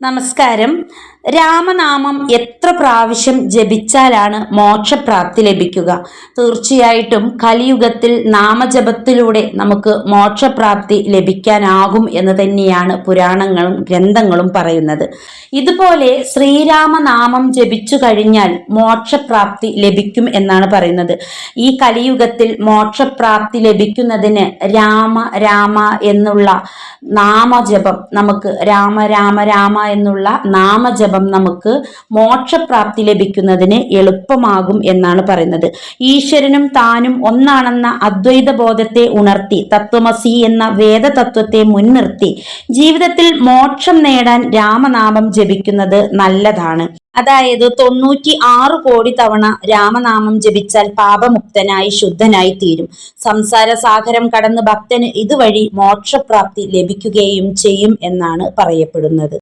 നമസ്കാരം. രാമനാമം എത്ര പ്രാവശ്യം ജപിച്ചാലാണ് മോക്ഷപ്രാപ്തി ലഭിക്കുക? തീർച്ചയായിട്ടും കലിയുഗത്തിൽ നാമജപത്തിലൂടെ നമുക്ക് മോക്ഷപ്രാപ്തി ലഭിക്കാനാകും എന്ന് തന്നെയാണ് പുരാണങ്ങളും ഗ്രന്ഥങ്ങളും പറയുന്നത്. ഇതുപോലെ ശ്രീരാമനാമം ജപിച്ചു കഴിഞ്ഞാൽ മോക്ഷപ്രാപ്തി ലഭിക്കും എന്നാണ് പറയുന്നത്. ഈ കലിയുഗത്തിൽ മോക്ഷപ്രാപ്തി ലഭിക്കുന്നതിന് രാമ രാമ എന്നുള്ള നാമജപം നമുക്ക് രാമ രാമ രാമ എന്നുള്ള നാമജപം നമുക്ക് മോക്ഷപ്രാപ്തി ലഭിക്കുന്നതിന് എളുപ്പമാകും എന്നാണ് പറയുന്നത്. ഈശ്വരനും താനും ഒന്നാണെന്ന അദ്വൈത ബോധത്തെ ഉണർത്തി തത്വമസി എന്ന വേദതത്വത്തെ മുൻനിർത്തി ജീവിതത്തിൽ മോക്ഷം നേടാൻ രാമനാമം ജപിക്കുന്നത് നല്ലതാണ്. അതായത് തൊണ്ണൂറ്റി ആറ് കോടി തവണ രാമനാമം ജപിച്ചാൽ പാപമുക്തനായി ശുദ്ധനായി തീരും. സംസാര സാഗരം കടന്ന് ഭക്തന് ഇതുവഴി മോക്ഷപ്രാപ്തി ലഭിക്കുകയും ചെയ്യും എന്നാണ് പറയപ്പെടുന്നത്.